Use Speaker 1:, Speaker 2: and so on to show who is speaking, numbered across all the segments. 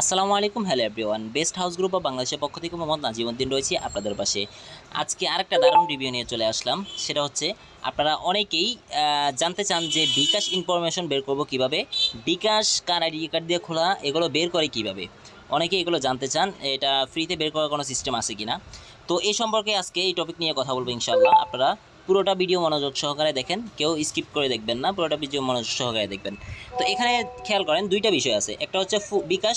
Speaker 1: আসসালামু আলাইকুম, hello everyone. Best house group of বাংলাদেশের পক্ষ থেকে মোহাম্মদ নাজিমুদ্দিন রয়েছি আপনাদের পাশে। আজকে আরেকটা দারুণ রিভিউ নিয়ে চলে আসলাম। সেটা হচ্ছে, আপনারা অনেকেই জানতে চান যে বিকাশ ইনফরমেশন বের করব কীভাবে? বিকাশ কার আইডি কার্ড দিয়ে খোলা, এগুলো বের করে কীভাবে? অনেকে এগুলো জানতে চান, এটা ফ্রিতে বের করার কোনো সিস্টেম আছে কিনা? তো এই সম্পর্কে আজকে এই টপিক নিয়ে কথা বলব ইনশাল্লাহ আপনারা পুরোটা ভিডিও মনোযোগ সহকারে দেখেন। কেউ স্কিপ করে দেখবেন না, পুরোটা ভিডিও মনোযোগ সহকারে দেখবেন। তো এখানে খেয়াল করেন, দুইটা বিষয় আছে। একটা হচ্ছে বিকাশ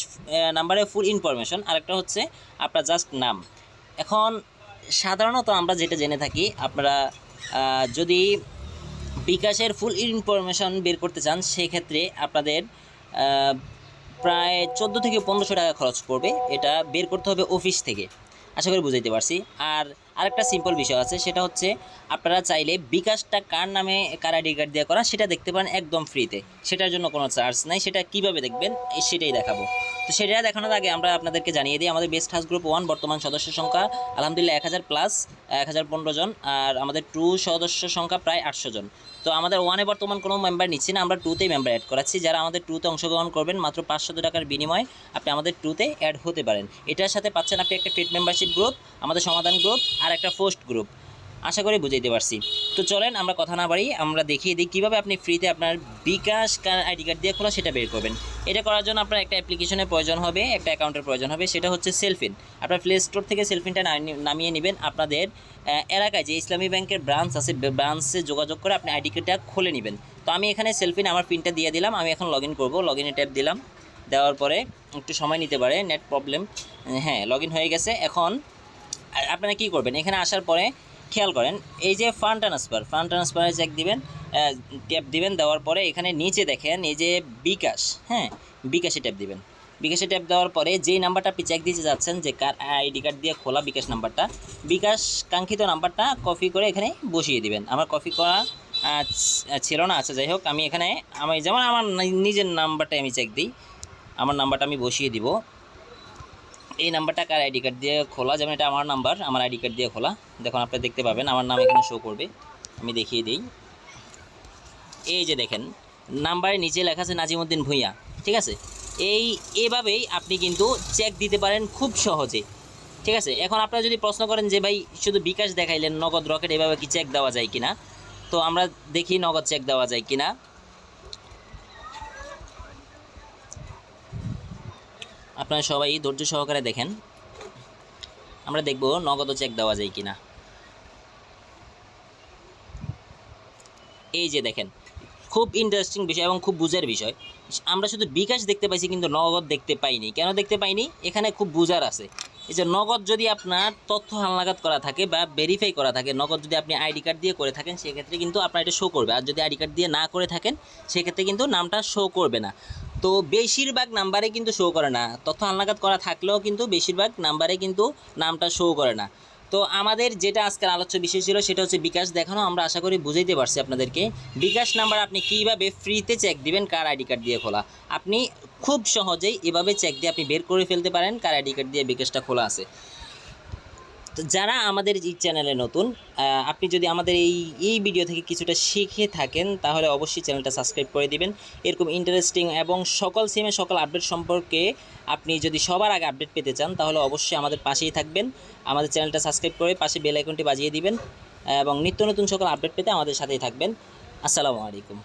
Speaker 1: নাম্বারের ফুল ইনফরমেশন আর একটা হচ্ছে আপনার জাস্ট নাম। এখন, সাধারণত আমরা যেটা জেনে থাকি, আপনারা যদি বিকাশের ফুল ইনফরমেশন বের করতে চান, সেক্ষেত্রে আপনাদের প্রায় চোদ্দ থেকে পনেরোশো টাকা খরচ পড়বে। এটা বের করতে হবে অফিস থেকে। আশা করি বুঝাইতে পারছি। আর আরেকটা সিম্পল বিষয় আছে, সেটা হচ্ছে আপনারা চাইলে বিকাশটা কার নামে, কার আইডি কার্ড দিয়ে করা, সেটা দেখতে পারেন একদম ফ্রিতে সেটার জন্য কোনো চার্জ নাই, সেটা কীভাবে দেখবেন সেটাই দেখাবো। তো সেটা দেখানোর আগে আমরা আপনাদেরকে জানিয়ে দিই, আমাদের বেস্ট হাউস গ্রুপ ওয়ান বর্তমান সদস্য সংখ্যা আলহামদুলিল্লাহ এক হাজার প্লাস এক হাজার পনেরো জন, আর আমাদের টু সদস্য সংখ্যা প্রায় আটশো জন। তো আমাদের ওয়ানে বর্তমান কোনো মেম্বার নিচ্ছি না, আমরা টুতেই মেম্বার অ্যাড করাচ্ছি। যারা আমাদের টুতে অংশগ্রহণ করবেন, মাত্র পাঁচশো টাকার বিনিময়ে আপনি আমাদের টুতে অ্যাড হতে পারেন। এটার সাথে পাচ্ছেন আপনি একটা পেড মেম্বারশিপ গ্রুপ আমাদের সমাধান গ্রুপ আর একটা পোস্ট গ্রুপ আশা করি বুঝাইতে পারছি। তো চলেন আমরা কথা না বাড়ি আমরা দেখিয়ে দিই কীভাবে আপনি ফ্রিতে আপনার বিকাশ আইডি কার্ড দিয়ে খোলা সেটা বের করবেন। এটা করার জন্য আপনার একটা অ্যাপ্লিকেশনের প্রয়োজন হবে, একটা অ্যাকাউন্টের প্রয়োজন হবে, সেটা হচ্ছে সেলফিন আপনার প্লে স্টোর থেকে সেলফিনটা নামিয়ে নেবেন। আপনাদের এলাকায় যে ইসলামী ব্যাংকের ব্রাঞ্চ আছে ব্রাঞ্চে যোগাযোগ করে আপনি আইডি কার্ডটা খুলে নেবেন। তো আমি এখানে সেলফিন আমার পিনটা দিয়ে দিলাম। আমি এখন লগ ইন করব। লগ ইনে ট্যাপ দিলাম। দেওয়ার পরে একটু সময় নিতে পারে নেট প্রবলেম হ্যাঁ লগ হয়ে গেছে। এখন আপনারা কী করবেন? এখানে আসার পরে খেয়াল করেন, এই যে ফান্ড ট্রান্সফার ফান্ড ট্রান্সফারে চেক দিবেন ট্যাপ দিবেন, দেওয়ার পরে এখানে নিচে দেখেন, এই যে বিকাশ হ্যাঁ? বিকাশে ট্যাপ দিবেন। বিকাশে ট্যাপ দেওয়ার পরে যেই নাম্বারটা আপনি চেক দিতে যাচ্ছেন, যে কার আইডি কার্ড দিয়ে খোলা বিকাশ নাম্বারটা বিকাশ কাঙ্ক্ষিত নাম্বারটা কপি করে এখানে বসিয়ে দিবেন। আমার কপি করা ছিল না আচ্ছা যাই হোক, আমি এখানে, আমি যেমন আমার নিজের নাম্বারটা আমি চেক দিই, আমার নাম্বারটা আমি বসিয়ে দিব। এই নাম্বারটা কার আইডি কার্ড দিয়ে খোলা? যেমন এটা আমার নাম্বার, আমার আইডি কার্ড দিয়ে খোলা। দেখুন আপনারা দেখতে পাবেন, আমার নাম এখানে শো করবে। আমি দেখিয়ে দিই। এই যে দেখেন, নাম্বারের নিচে লেখা আছে নাজিমুদ্দিন ভূঁইয়া, ঠিক আছে? এই, এভাবেই আপনি কিন্তু চেক দিতে পারেন খুব সহজে, ঠিক আছে? এখন আপনারা যদি প্রশ্ন করেন যে, ভাই, শুধু বিকাশ দেখাইলেন, নগদ রকেট, এভাবে কি চেক দেওয়া যায় কিনা? তো আমরা দেখি নগদ চেক দেওয়া যায় কিনা। আপনারা সবাই ধৈর্য সহকারে দেখেন। আমরা দেখব নগদ চেক দেওয়া যায় কিনা। এই যে দেখেন, খুব ইন্টারেস্টিং বিষয় এবং খুব বুঝার বিষয়। আমরা শুধু বিকাশ দেখতে পাইছি, কিন্তু নগদ দেখতে পাইনি। কেন দেখতে পাইনি? এখানে খুব বুঝার আছে। এই যে নগদ যদি আপনার তথ্য হালনাগাদ করা থাকে বা ভেরিফাই করা থাকে, নগদ যদি আপনি আইডি কার্ড দিয়ে করে থাকেন, সেক্ষেত্রে কিন্তু আপনার এটা শো করবে। আর যদি আইডি কার্ড দিয়ে না করে থাকেন, সেক্ষেত্রে কিন্তু নামটা শো করবে না। তো বেশিরভাগ নাম্বারে কিন্তু শো করে না। তথ্য আনলাগাত করা থাকলেও কিন্তু বেশিরভাগ নাম্বারে কিন্তু নামটা শো করে না। তো আমাদের যেটা আজকের আলোচ্য বিষয় ছিল, সেটা হচ্ছে বিকাশ দেখানো। আমরা আশা করি বুঝাইতে পারছি আপনাদেরকে। বিকাশ নাম্বার আপনি কীভাবে ফ্রিতে চেক দিবেন, কার আইডি কার্ড দিয়ে খোলা? আপনি খুব সহজেই এভাবে চেক দিয়ে আপনি বের করে ফেলতে পারেন, কার আইডি কার্ড দিয়ে বিকাশটা খোলা আছে। তো যারা আমাদের এই চ্যানেলে নতুন আপনি যদি আমাদের এই এই ভিডিও থেকে কিছুটা শিখে থাকেন, তাহলে অবশ্যই চ্যানেলটা সাবস্ক্রাইব করে দিবেন। এরকম ইন্টারেস্টিং এবং সকল সিমে সকল আপডেট সম্পর্কে আপনি যদি সবার আগে আপডেট পেতে চান, তাহলে অবশ্যই আমাদের পাশেই থাকবেন। আমাদের চ্যানেলটা সাবস্ক্রাইব করে পাশে বেল আইকনটি বাজিয়ে দিবেন এবং নিত্য নতুন সকল আপডেট পেতে আমাদের সাথেই থাকবেন। আসসালামু আলাইকুম।